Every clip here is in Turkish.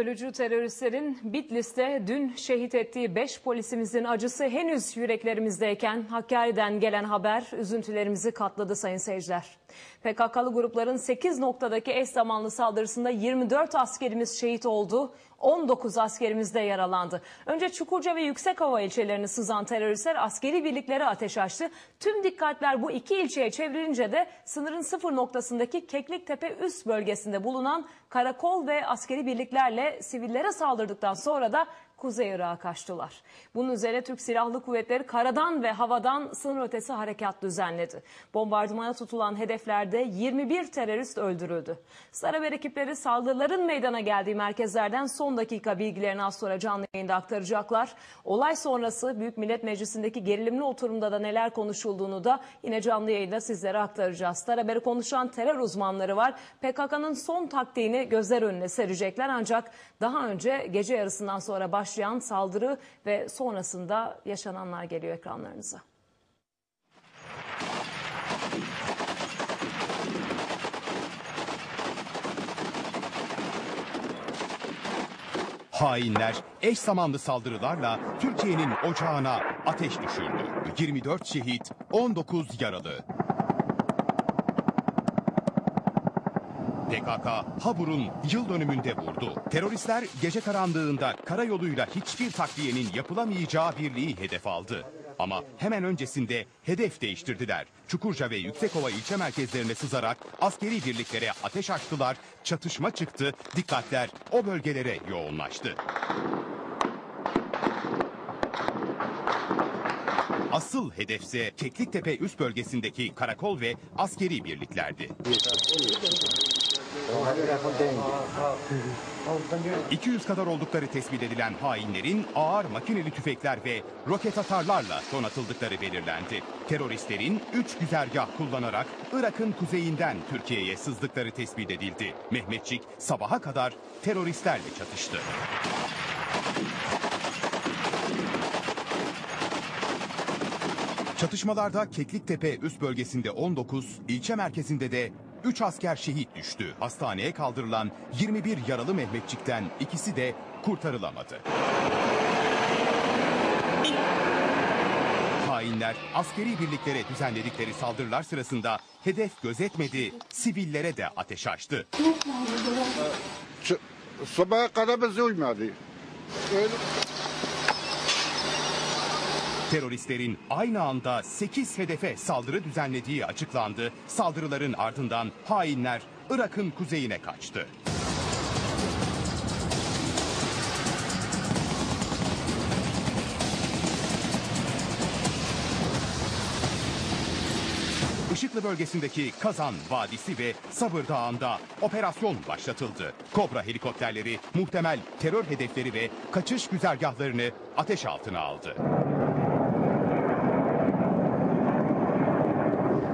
Bölücü teröristlerin Bitlis'te dün şehit ettiği 5 polisimizin acısı henüz yüreklerimizdeyken Hakkari'den gelen haber üzüntülerimizi katladı sayın seyirciler. PKK'lı grupların 8 noktadaki eş zamanlı saldırısında 24 askerimiz şehit oldu. 19 askerimiz de yaralandı. Önce Çukurca ve Yüksekova ilçelerini sızan teröristler askeri birliklere ateş açtı. Tüm dikkatler bu iki ilçeye çevrilince de sınırın sıfır noktasındaki Kekliktepe üst bölgesinde bulunan karakol ve askeri birliklerle sivillere saldırdıktan sonra da Kuzey Irak'a kaçtılar. Bunun üzerine Türk Silahlı Kuvvetleri karadan ve havadan sınır ötesi harekat düzenledi. Bombardımana tutulan hedeflerde 21 terörist öldürüldü. Star Haber ekipleri saldırıların meydana geldiği merkezlerden son dakika bilgilerini az sonra canlı yayında aktaracaklar. Olay sonrası Büyük Millet Meclisi'ndeki gerilimli oturumda da neler konuşulduğunu da yine canlı yayında sizlere aktaracağız. Star Haber'i konuşan terör uzmanları var. PKK'nın son taktiğini gözler önüne serecekler ancak daha önce gece yarısından sonra baş başlayan saldırı ve sonrasında yaşananlar geliyor ekranlarınıza. Hainler eş zamanlı saldırılarla Türkiye'nin ocağına ateş düşürdü. 24 şehit, 19 yaralı. PKK Habur'un yıl dönümünde vurdu. Teröristler gece karanlığında karayoluyla hiçbir takviyenin yapılamayacağı birliği hedef aldı. Ama hemen öncesinde hedef değiştirdiler. Çukurca ve Yüksekova ilçe merkezlerine sızarak askeri birliklere ateş açtılar. Çatışma çıktı. Dikkatler o bölgelere yoğunlaştı. Asıl hedefse Kekliktepe üst bölgesindeki karakol ve askeri birliklerdi. 200 kadar oldukları tespit edilen hainlerin ağır makineli tüfekler ve roket atarlarla donatıldıkları belirlendi. Teröristlerin 3 güzergah kullanarak Irak'ın kuzeyinden Türkiye'ye sızdıkları tespit edildi. Mehmetçik sabaha kadar teröristlerle çatıştı. Çatışmalarda Kekliktepe üst bölgesinde 19, ilçe merkezinde de 3 asker şehit düştü. Hastaneye kaldırılan 21 yaralı Mehmetçik'ten ikisi de kurtarılamadı. Hainler askeri birliklere düzenledikleri saldırılar sırasında hedef gözetmedi, sivillere de ateş açtı. Sabaha kadar bize uymadı. Öyle Teröristlerin aynı anda 8 hedefe saldırı düzenlediği açıklandı. Saldırıların ardından hainler Irak'ın kuzeyine kaçtı. Işıklı bölgesindeki Kazan Vadisi ve Sabır Dağı'nda operasyon başlatıldı. Kobra helikopterleri muhtemel terör hedefleri ve kaçış güzergahlarını ateş altına aldı.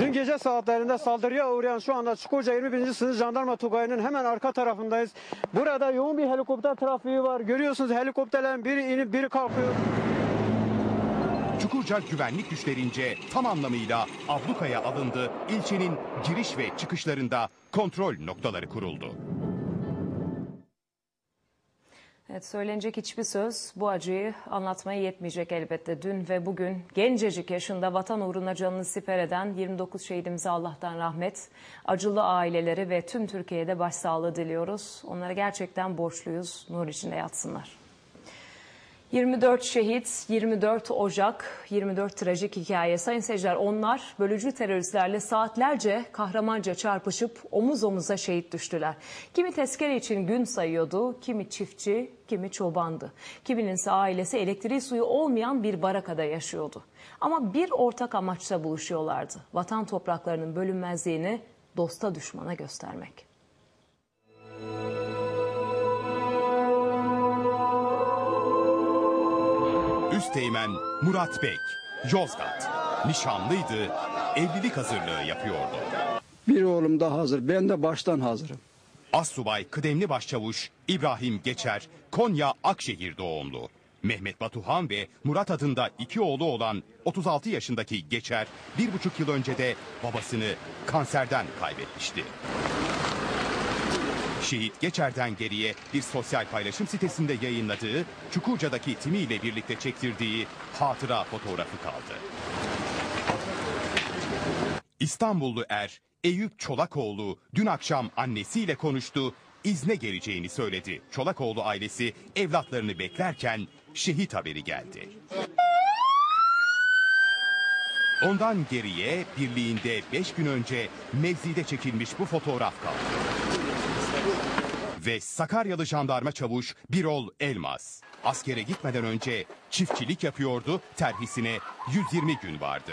Dün gece saatlerinde saldırıya uğrayan şu anda Çukurca 21. Sınır Jandarma Tugayı'nın hemen arka tarafındayız. Burada yoğun bir helikopter trafiği var. Görüyorsunuz helikopterlerin biri inip biri kalkıyor. Çukurca güvenlik güçlerince tam anlamıyla ablukaya alındı. İlçenin giriş ve çıkışlarında kontrol noktaları kuruldu. Evet söylenecek hiçbir söz bu acıyı anlatmaya yetmeyecek elbette. Dün ve bugün gencecik yaşında vatan uğruna canını siper eden 29 şehidimize Allah'tan rahmet, acılı aileleri ve tüm Türkiye'de başsağlığı diliyoruz. Onlara gerçekten borçluyuz. Nur içinde yatsınlar. 24 şehit, 24 Ocak, 24 trajik hikaye. Sayın seyirciler onlar bölücü teröristlerle saatlerce kahramanca çarpışıp omuz omuza şehit düştüler. Kimi tezkere için gün sayıyordu, kimi çiftçi, kimi çobandı. Kiminin ise ailesi elektriği suyu olmayan bir barakada yaşıyordu. Ama bir ortak amaçla buluşuyorlardı. Vatan topraklarının bölünmezliğini dosta düşmana göstermek. Üsteğmen Murat Bek, Yozgat. Nişanlıydı, evlilik hazırlığı yapıyordu. Bir oğlum da hazır, ben de baştan hazırım. Assubay kıdemli başçavuş İbrahim Geçer, Konya Akşehir doğumlu. Mehmet Batuhan ve Murat adında iki oğlu olan 36 yaşındaki Geçer bir buçuk yıl önce de babasını kanserden kaybetmişti. Şehit Geçer'den geriye bir sosyal paylaşım sitesinde yayınladığı, Çukurca'daki timiyle birlikte çektirdiği hatıra fotoğrafı kaldı. İstanbullu er Eyüp Çolakoğlu dün akşam annesiyle konuştu, izne geleceğini söyledi. Çolakoğlu ailesi evlatlarını beklerken şehit haberi geldi. Ondan geriye birliğinde 5 gün önce mevzide çekilmiş bu fotoğraf kaldı. Ve Sakaryalı jandarma çavuş Birol Elmas. Askere gitmeden önce çiftçilik yapıyordu, terhisine 120 gün vardı.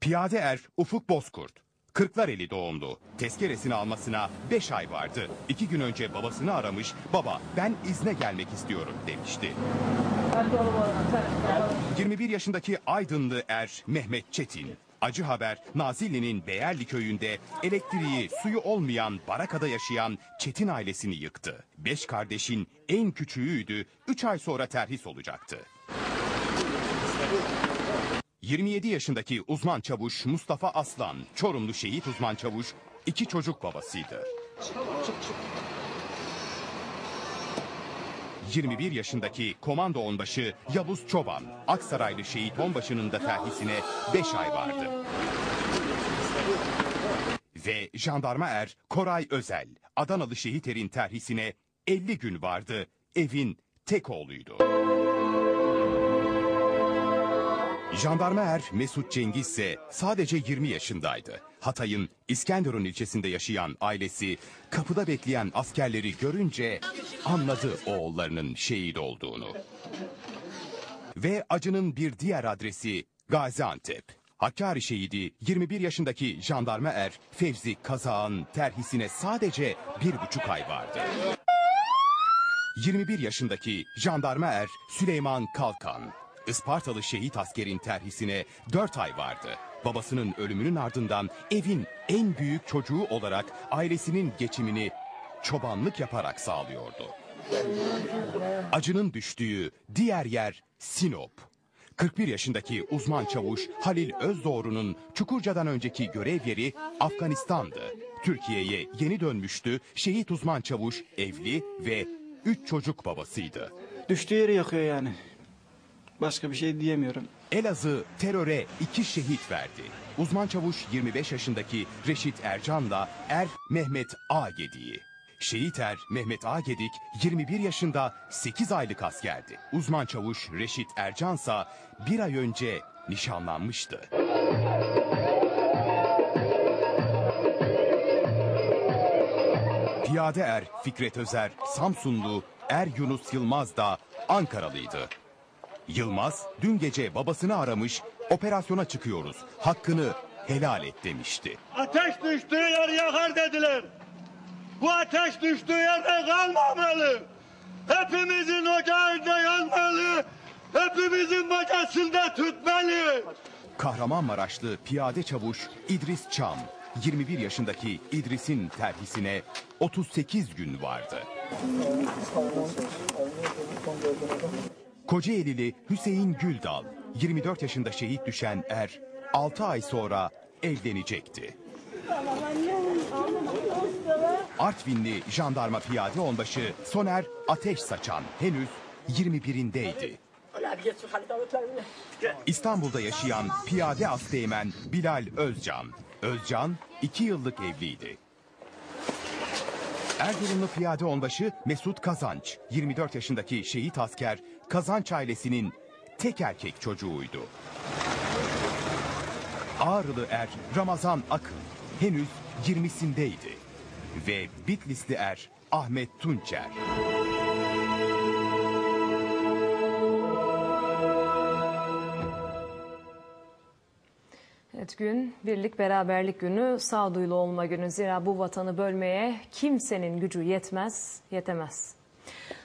Piyade er Ufuk Bozkurt. Kırklareli doğumlu. Tezkeresini almasına 5 ay vardı. 2 gün önce babasını aramış, baba ben izne gelmek istiyorum demişti. 21 yaşındaki Aydınlı er Mehmet Çetin. Acı haber Nazilli'nin Beyerli köyünde elektriği, suyu olmayan barakada yaşayan Çetin ailesini yıktı. Beş kardeşin en küçüğüydü, 3 ay sonra terhis olacaktı. 27 yaşındaki uzman çavuş Mustafa Aslan, Çorumlu şehit uzman çavuş, iki çocuk babasıydı. 21 yaşındaki komando onbaşı Yavuz Çoban, Aksaraylı şehit onbaşının da terhisine 5 ay vardı. Ve jandarma er Koray Özel, Adanalı şehit erin terhisine 50 gün vardı, evin tek oğluydu. Jandarma er Mesut Cengiz ise sadece 20 yaşındaydı. Hatay'ın İskenderun ilçesinde yaşayan ailesi kapıda bekleyen askerleri görünce anladı oğullarının şehit olduğunu. Ve acının bir diğer adresi Gaziantep. Hakkari şehidi 21 yaşındaki jandarma er Fevzi Kazağ'ın terhisine sadece bir buçuk ay vardı. 21 yaşındaki jandarma er Süleyman Kalkan. Ispartalı şehit askerin terhisine 4 ay vardı. Babasının ölümünün ardından evin en büyük çocuğu olarak ailesinin geçimini çobanlık yaparak sağlıyordu. Acının düştüğü diğer yer Sinop. 41 yaşındaki uzman çavuş Halil Özdoğru'nun Çukurca'dan önceki görev yeri Afganistan'dı. Türkiye'ye yeni dönmüştü. Şehit uzman çavuş evli ve 3 çocuk babasıydı. Düştüğü yeri yakıyor yani. Başka bir şey diyemiyorum. Elazığ teröre iki şehit verdi. Uzman çavuş 25 yaşındaki Reşit Ercan'la Er Mehmet Ağgedi'yi. Şehit er Mehmet Ağgedik 21 yaşında 8 aylık askerdi. Uzman çavuş Reşit Ercansa bir ay önce nişanlanmıştı. Piyade er Fikret Özer Samsunlu, Er Yunus Yılmaz da Ankaralıydı. Yılmaz dün gece babasını aramış, operasyona çıkıyoruz, hakkını helal et demişti. Ateş düştüğü yer yakar dediler. Bu ateş düştüğü yerde kalmamalı. Hepimizin ocağında yanmalı. Hepimizin bacasında tutmalı. Kahramanmaraşlı piyade çavuş İdris Çam, 21 yaşındaki İdris'in terhisine 38 gün vardı. Kocaelili Hüseyin Güldal, 24 yaşında şehit düşen er, 6 ay sonra evlenecekti. Artvinli jandarma piyade onbaşı Soner Ateş Saçan henüz 21'indeydi. İstanbul'da yaşayan piyade asteğmen Bilal Özcan. Özcan 2 yıllık evliydi. Erzurumlu piyade onbaşı Mesut Kazanç, 24 yaşındaki şehit asker Kazanç ailesinin tek erkek çocuğuydu. Ağrılı er Ramazan Akın henüz 20'sindeydi. Ve Bitlisli er Ahmet Tunçer. Evet gün birlik beraberlik günü sağduyulu olma günü. Zira bu vatanı bölmeye kimsenin gücü yetmez, yetemez.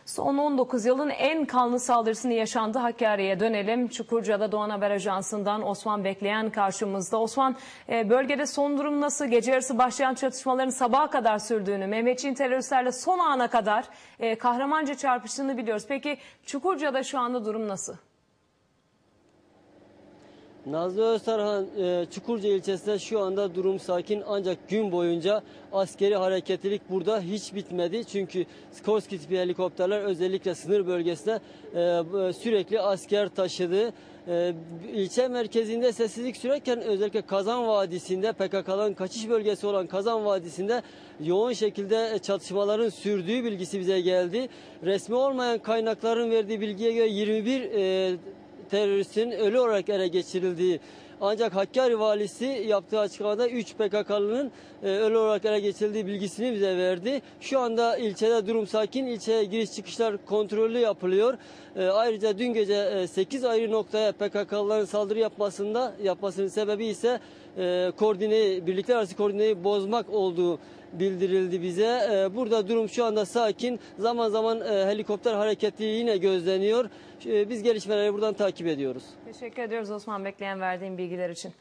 Son 19 yılın en kanlı saldırısını yaşandı Hakkari'ye dönelim. Çukurca'da Doğan Haber Ajansı'ndan Osman Bekleyen karşımızda. Osman e, bölgede son durum nasıl? Gece yarısı başlayan çatışmaların sabaha kadar sürdüğünü, Mehmetçiğin teröristlerle son ana kadar e, kahramanca çarpıştığını biliyoruz. Peki Çukurca'da şu anda durum nasıl? Nazlı Öztarhan e, Çukurca ilçesinde şu anda durum sakin ancak gün boyunca askeri hareketlilik burada hiç bitmedi. Çünkü Skorsky tipi helikopterler özellikle sınır bölgesine e, sürekli asker taşıdı. E, ilçe merkezinde sessizlik sürerken özellikle Kazan Vadisi'nde PKK'ların kaçış bölgesi olan Kazan Vadisi'nde yoğun şekilde çatışmaların sürdüğü bilgisi bize geldi. Resmi olmayan kaynakların verdiği bilgiye göre 21 e, teröristin ölü olarak ele geçirildiği ancak Hakkari valisi yaptığı açıklamada 3 PKK'lının e, ölü olarak ele geçirildiği bilgisini bize verdi. Şu anda ilçede durum sakin. İlçeye giriş çıkışlar kontrollü yapılıyor. E, ayrıca dün gece 8 ayrı noktaya PKK'lıların saldırı yapmasında yapmasının sebebi ise e, koordineyi, birlikler arası koordineyi bozmak olduğu bildirildi bize. E, Burada durum şu anda sakin. Zaman zaman e, helikopter hareketliliği yine gözleniyor. E, Biz gelişmeleri buradan takip ediyoruz. Teşekkür ediyoruz Osman Bekleyen verdiğin bilgiler için.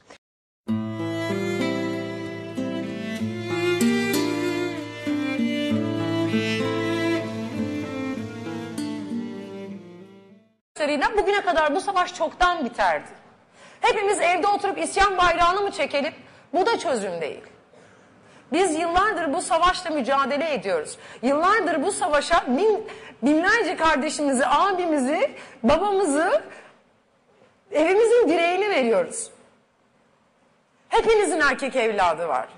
Bugüne kadar bu savaş çoktan biterdi. Hepimiz evde oturup isyan bayrağını mı çekelim? Bu da çözüm değil. Biz yıllardır bu savaşla mücadele ediyoruz. Yıllardır bu savaşa bin, binlerce kardeşimizi, abimizi, babamızı, evimizin direğini veriyoruz. Hepinizin erkek evladı var.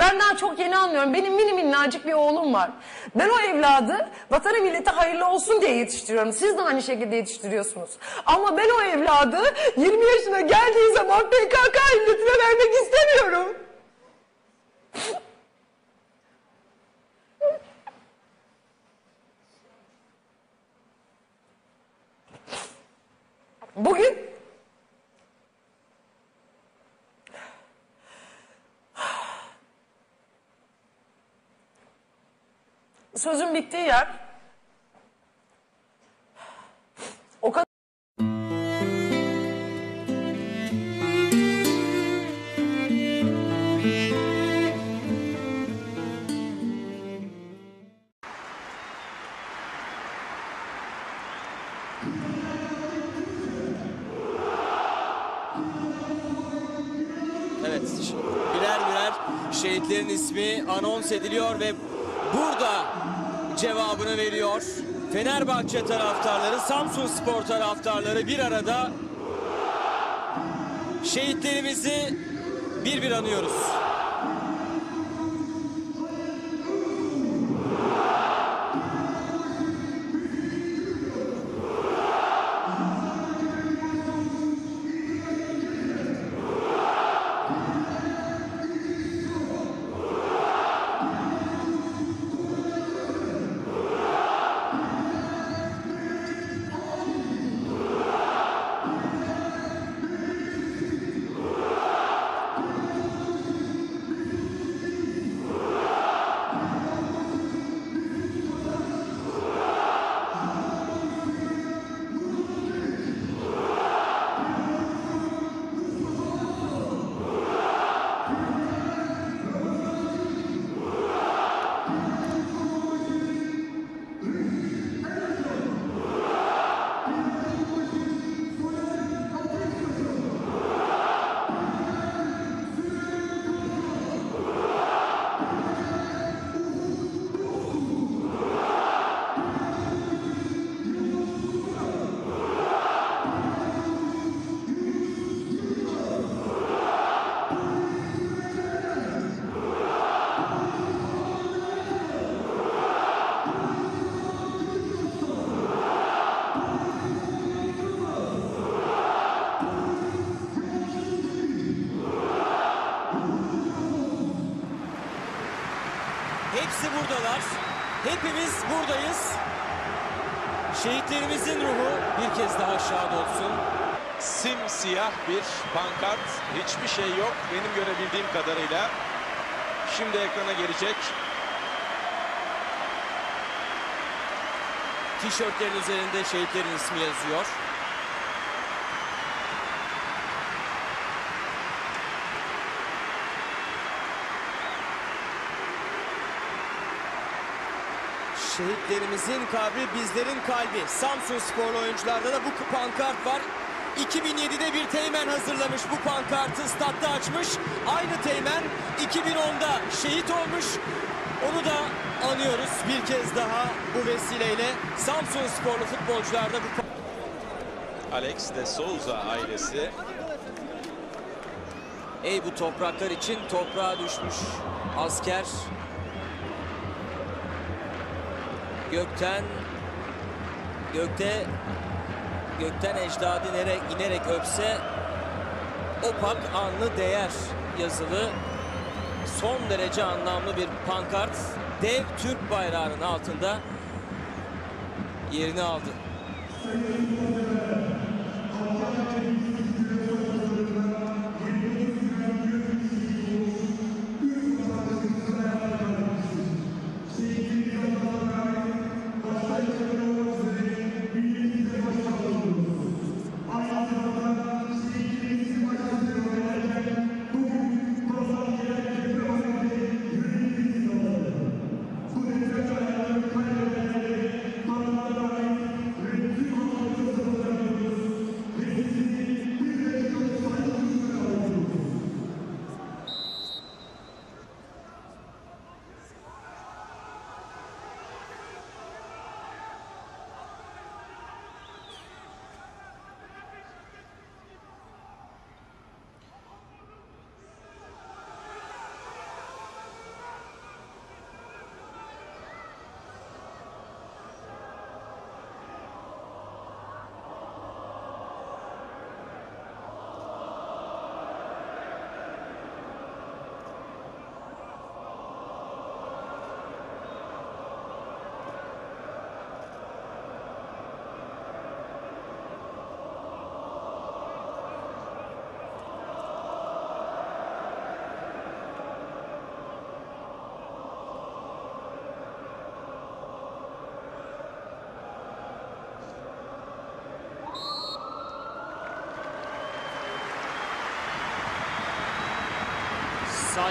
Ben daha çok yeni anlıyorum. Benim mini minnacık bir oğlum var. Ben o evladı vatana millete hayırlı olsun diye yetiştiriyorum. Siz de aynı şekilde yetiştiriyorsunuz. Ama ben o evladı 20 yaşına geldiği zaman PKK milletine vermek istemiyorum. Bugün sözün bittiği yer. O kadar Evet, birer birer şehitlerin ismi anons ediliyor ve Fenerbahçe taraftarları, Samsun Spor taraftarları bir arada şehitlerimizi bir bir anıyoruz. Hepimiz buradayız. Şehitlerimizin ruhu bir kez daha şad olsun. simsiyah bir pankart. Hiçbir şey yok benim görebildiğim kadarıyla. Şimdi ekrana gelecek. Tişörtlerin üzerinde şehitlerin ismi yazıyor. Şehitlerimizin kabri bizlerin kalbi. Samsun sporlu oyuncularda da bu pankart var. 2007'de bir teğmen hazırlamış bu pankartı statta açmış. Aynı teğmen 2010'da şehit olmuş. Onu da anıyoruz bir kez daha bu vesileyle. Samsun sporlu futbolcular da bu Alex de Souza ailesi Ey bu topraklar için toprağa düşmüş asker gökten gökte gökten ecdadı inerek, inerek öpse o pak anlı değer yazılı son derece anlamlı bir pankart dev Türk bayrağının altında yerini aldı.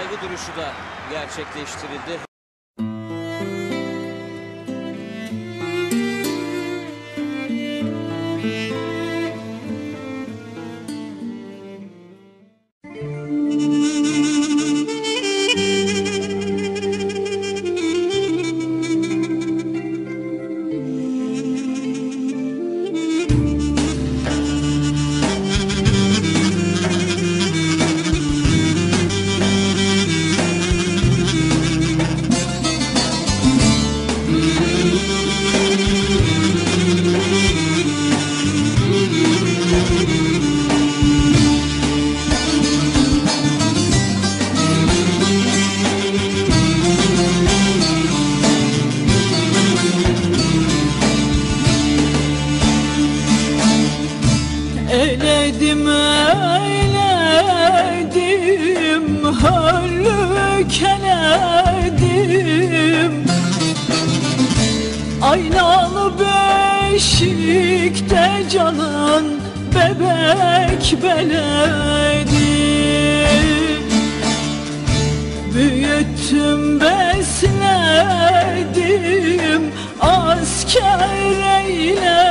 Saygı duruşu da gerçekleştirildi. Eyledim Höllük eledim Aynalı beşikte canan Bebek beledim. Büyüttüm besledim Asker eyledim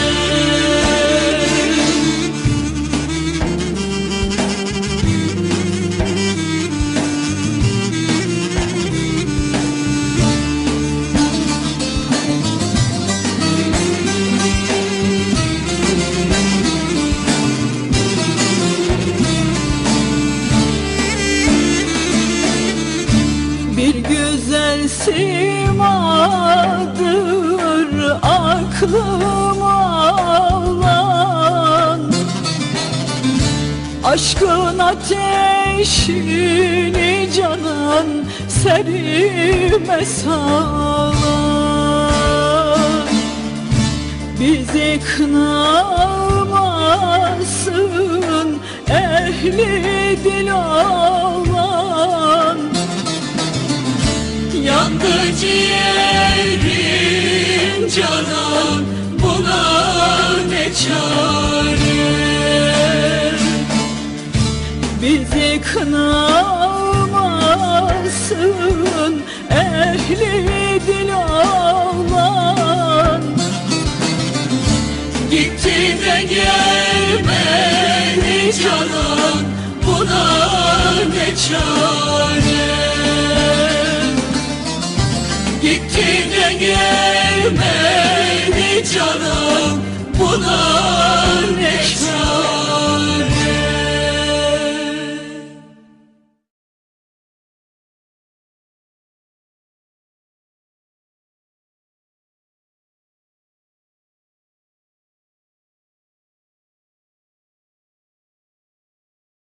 Aşkın ateşini canan serime salan. Bizi kınama olmasın ehli dil olan. Yandı ciğerim canan buna ne çare Bizi kınamasın ehli dil olan. Gitti de gelmedi canan buna ne çare? Gitti de gelmedi canım buna ne